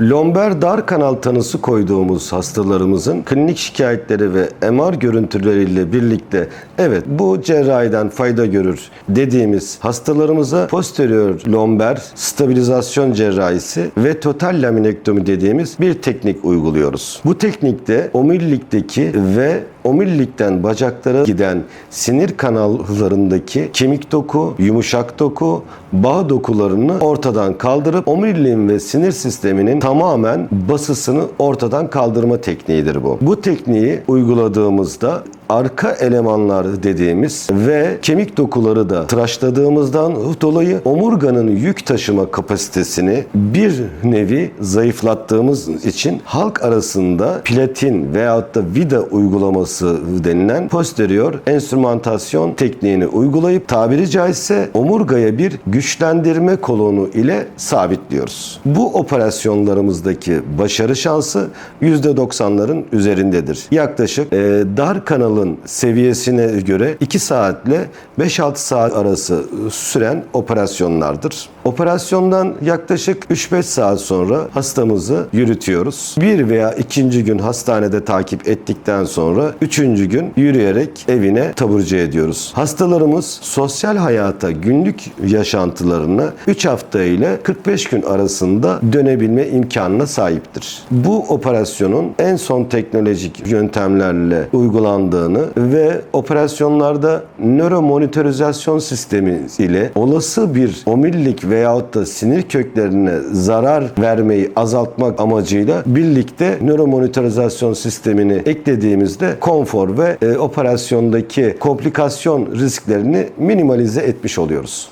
Lomber dar kanal tanısı koyduğumuz hastalarımızın klinik şikayetleri ve MR görüntüleriyle birlikte evet bu cerrahiden fayda görür dediğimiz hastalarımıza posterior lomber stabilizasyon cerrahisi ve total laminektomi dediğimiz bir teknik uyguluyoruz. Bu teknikte omurilikteki ve omurilikten bacaklara giden sinir kanallarındaki kemik doku, yumuşak doku, bağ dokularını ortadan kaldırıp omuriliğin ve sinir sisteminin tamamen basısını ortadan kaldırma tekniğidir bu. Bu tekniği uyguladığımızda arka elemanlar dediğimiz ve kemik dokuları da tıraşladığımızdan dolayı omurganın yük taşıma kapasitesini bir nevi zayıflattığımız için halk arasında platin veyahut da vida uygulaması denilen posterior enstrümantasyon tekniğini uygulayıp tabiri caizse omurgaya bir güçlendirme kolonu ile sabitliyoruz. Bu operasyonlarımızdaki başarı şansı %90'ların üzerindedir. Yaklaşık e, dar kanalın seviyesine göre 2 saatle 5-6 saat arası süren operasyonlardır. Operasyondan yaklaşık 3-5 saat sonra hastamızı yürütüyoruz. Bir veya ikinci gün hastanede takip ettikten sonra üçüncü gün yürüyerek evine taburcu ediyoruz. Hastalarımız sosyal hayata, günlük yaşantılarına 3 hafta ile 45 gün arasında dönebilme imkanına sahiptir. Bu operasyonun en son teknolojik yöntemlerle uygulandığını ve operasyonlarda nöromonitorizasyon sistemi ile olası bir omurilik veyahut da sinir köklerine zarar vermeyi azaltmak amacıyla birlikte nöromonitorizasyon sistemini eklediğimizde konfor ve e, operasyondaki komplikasyon risklerini minimalize etmiş oluyoruz.